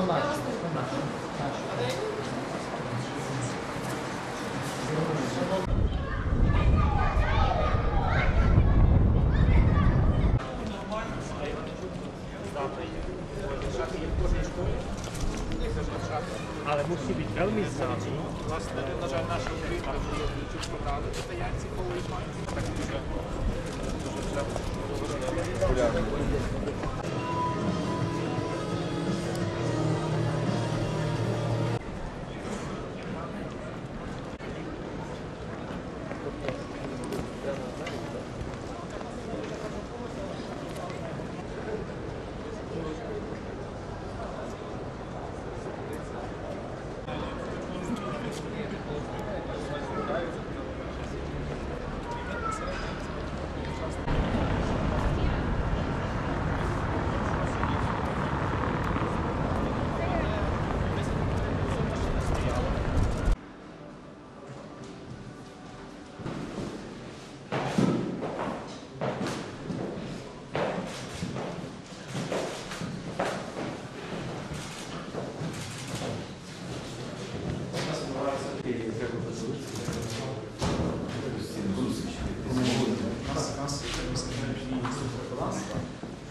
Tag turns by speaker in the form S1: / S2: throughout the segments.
S1: то наші. Але byť veľmi známy.
S2: Власне, на жаль, наша Україна чуть програли китаянці, коли мають так дуже
S3: У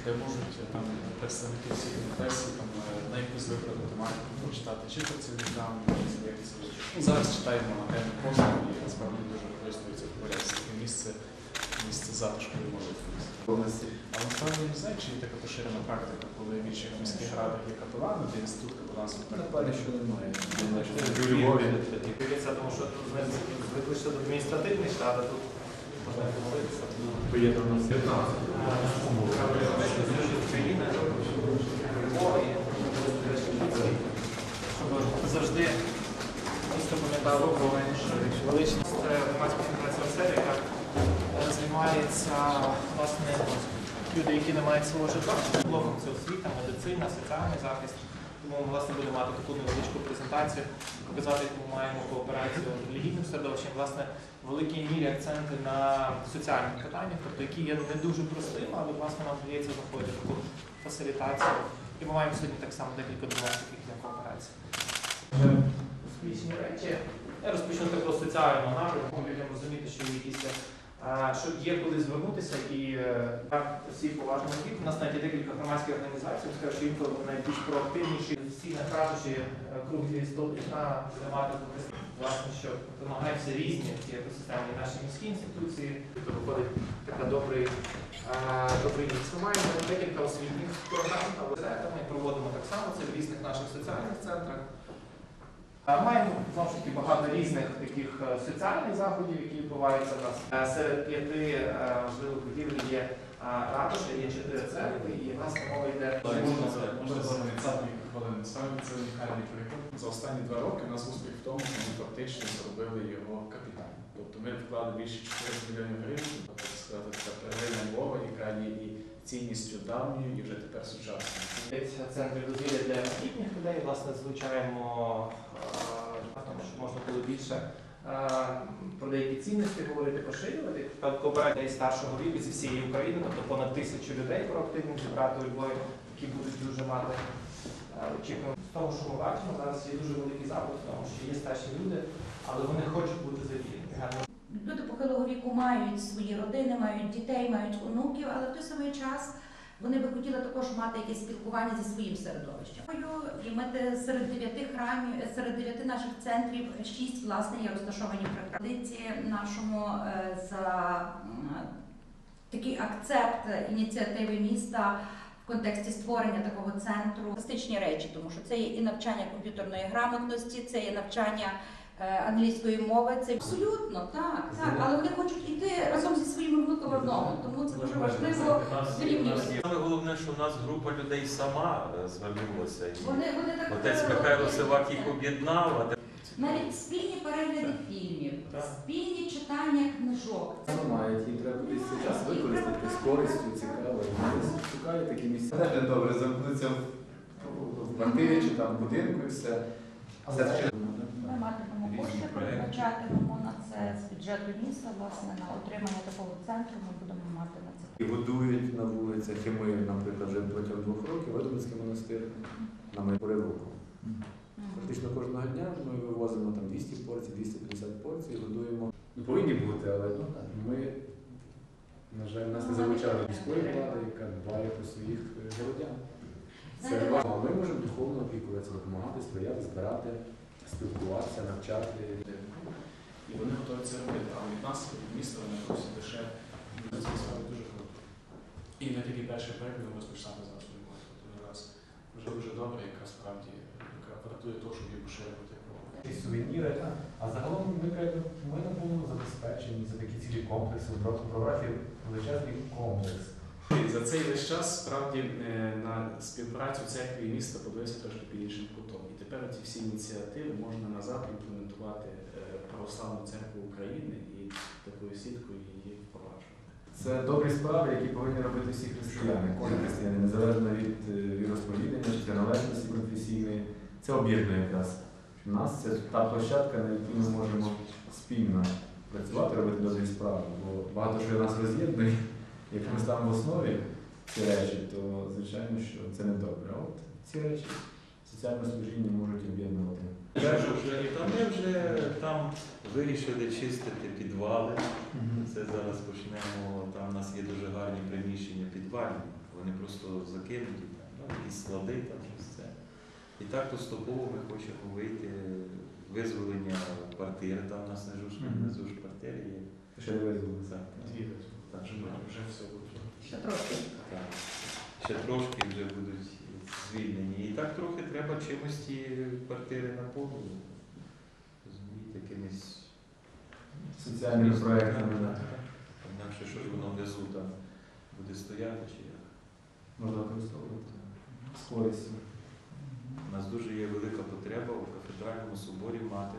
S3: де можуть е, там представники всіх професій там е, на якусь вибрану тематику почитати, чи працівникам, чи. Ну, зараз читаємо на тему послуг і насправді дуже від порядку. Таке місце, місце затишку і молитві. Але насправді не знаю, чи є така поширена практика, коли в інших міських радах є капелани, де інститут капеланства
S4: Напевно, що немає.
S5: У Львові тому що тут ми звикли ще до адміністративних штат, а тут
S4: Поєднано з 15.
S5: Щоб завжди місто пам'ятало величність е, організації яка е, займається власне люди, які не мають свого житла. Блоком це освіта, медицина, соціальний захист. Тому ми власне будемо мати таку невеличку презентацію, показати, яку ми маємо кооперацію з релігійним середовищем, власне, в великій мірі акценти на соціальних питаннях, тобто які є не дуже простими, але власне нам вдається знаходити таку фасилітацію. І ми маємо сьогодні так само декілька домашніх таких для кооперації. Я розпочну такого соціального напрямку, людям розуміти, що є якісь що є куди звернутися і е, так, всі поважно вік. У нас навіть декілька громадських організацій, скажу, що інколи вони найбільш проактивніші. Всі кажучи, е, круглі столбі на тематику власне, що намагаються різні ці екосистемні наші міські інституції. Тобто виходить така добрий, добрий мікс. Ми маємо декілька освітніх програм, але ми проводимо так само це в різних наших соціальних центрах. Маємо знову ж таки багато різних таких е, соціальних заходів, які відбуваються в нас. Е, Серед п'яти е, важливих будівель є е, ратуша, є чотири церкви, і власне мова йде.
S3: Можна хвилин. Саме це унікальний приклад. За останні два роки у нас успіх в тому, що ми фактично зробили його капітальним. Тобто ми вклали більше 4 мільйонів гривень, тобто сказати, така первинна мова, яка є і цінністю давньою, і вже тепер сучасною.
S5: Центри дозвілля для літніх людей, власне, звучаємо, тому що можна було більше е, про деякі цінності говорити, поширювати. Кооперація старшого віку зі всієї України, тобто понад тисячу людей проактивно зібрати у Львові, які будуть дуже мати е, очікування. З того, що ми бачимо, зараз є дуже великий запит, тому що є старші люди, але вони хочуть бути задіяні.
S6: Люди похилого віку мають свої родини, мають дітей, мають онуків, але в той самий час вони би хотіли також мати якесь спілкування зі своїм середовищем. І ми серед дев'яти храмів, серед дев'яти наших центрів шість власне є розташовані при традиції нашому е, за такий акцепт ініціативи міста. В контексті створення такого центру фантастичні речі, тому що це є і навчання комп'ютерної грамотності, це є навчання англійської мови. Це абсолютно так, так. Але вони хочуть йти разом зі своїми внуками в ногу. Тому це дуже важливо зрівнювати.
S7: Саме головне, що в нас група людей сама е, звернулася. І
S6: Вони вони так
S7: Отець
S6: е,
S7: Михайло. Сивак їх об'єднав,
S6: навіть спільні перегляди фільмів,
S7: Так.
S6: спільні читання книжок. Це
S4: Немає, їм треба кудись цей час використати з користю, цікаво. Десь Шукає такі місця. Теж добре замкнуться в- квартирі чи там в будинку і все. Все таки.
S6: Кошти, передбачатимемо на це з бюджету міста. Власне на отримання такого центру ми будемо мати на це.
S4: І годують на вулицях, і ми, наприклад, вже протягом двох років Ведомицький монастир. на майбури року. Практично кожного дня ми вивозимо там 200 порцій, 250 порцій, годуємо. Ну, повинні бути, але ми, на жаль, нас не залучали міської влади, яка дбає про своїх е, городян. Це важливо. Ми можемо духовно опікуватися, допомагати, сприяти, збирати, спілкуватися, навчати.
S3: І вони готові це робити, але від нас, від міста, вони просять лише це справді дуже круто. І не тільки перший проєкт ми розпочинати зараз роботу. Тобто зараз вже дуже добре, яка справді яка вартує того, щоб її поширювати.
S8: сувеніри. А загалом ми, на повному забезпечені за такі цілі комплекси, просто прографі величезний комплекс.
S3: За цей весь час справді е, на співпрацю церкви і міста подивився трошки під іншим кутом. Тепер ці всі ініціативи можна назад імплементувати е, православну церкву України і такою сіткою її впроваджувати.
S4: Це добрі справи, які повинні робити всі християни, кожен християнин, незалежно від е, віросповідання чи приналежності конфесійної. Це об'єднує якраз. Нас це та площадка, на якій ми можемо спільно працювати, робити добрі справи. Бо багато що нас роз'єднує. Якщо ми ставимо в основі ці речі, то звичайно, що це не добре. От ці речі соціальне служіння можуть об'єднувати.
S7: Ми вже там вирішили чистити підвали. Це зараз почнемо. Там у нас є дуже гарні приміщення підвальні. Вони просто закинуті, там, ну, якісь склади, там щось це. І так поступово ми хочемо вийти визволення квартири. Там у нас на Жушку,
S4: Мгм.
S7: внизу ж квартири є.
S4: Ще не визвали.
S7: Так, так,
S3: вже, вже все буде.
S6: Ще трошки.
S7: так. Ще трошки вже будуть звільнені. І так трохи треба чимось ті квартири наповнити. Розумієте, якимись
S4: Соціальними проектами.
S7: Інакше що ж воно внизу там буде стояти чи як?
S4: Можна використовувати з користю.
S7: У нас дуже є велика потреба у кафедральному соборі мати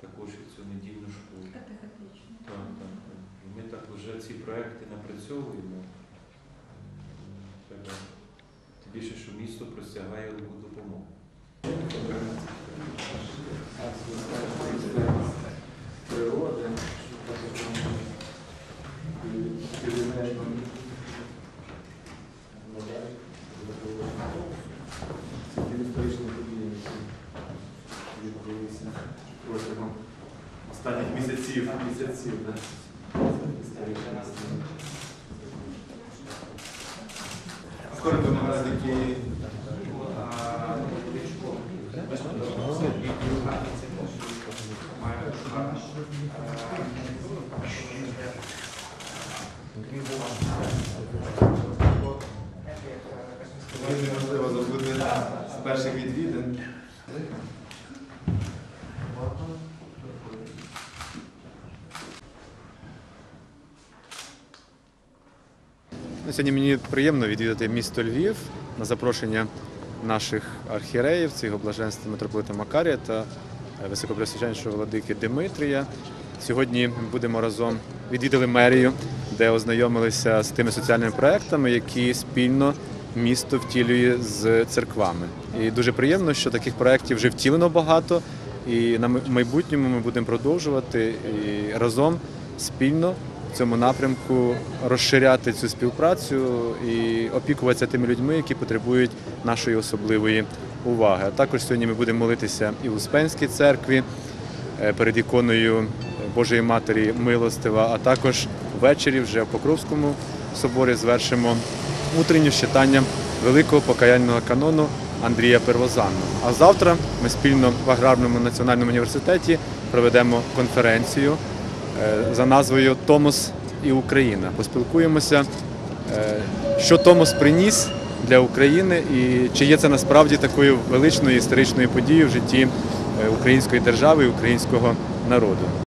S7: також цю недільну школу.
S6: Катехетично.
S7: Так, так, так. І ми так вже ці проекти напрацьовуємо. Треба. Більше, що місто простягає руку допомогу.
S4: Природи. Історичні події, які відбулися протягом останніх місяців. Місяців, до магазинки. Неможливо зробити з перших відвідин.
S9: Сьогодні мені приємно відвідати місто Львів на запрошення наших архієреїв, це його блаженства митрополита Макарія та е, владики Димитрія. Сьогодні будемо разом відвідали мерію, де ознайомилися з тими соціальними проектами, які спільно місто втілює з церквами. І дуже приємно, що таких проєктів вже втілено багато, і на майбутньому ми будемо продовжувати і разом спільно цьому напрямку розширяти цю співпрацю і опікуватися тими людьми, які потребують нашої особливої уваги. А також сьогодні ми будемо молитися і в Успенській церкві е, перед іконою Божої Матері Милостива, а також ввечері вже в Покровському соборі звершимо утреннє читання великого покаянного канону Андрія Первозанного. А завтра ми спільно в Аграрному національному університеті проведемо конференцію за назвою Томос і Україна. Поспілкуємося, е, що Томос приніс для України і чи є це насправді такою величною історичною подією в житті е, української держави і українського народу.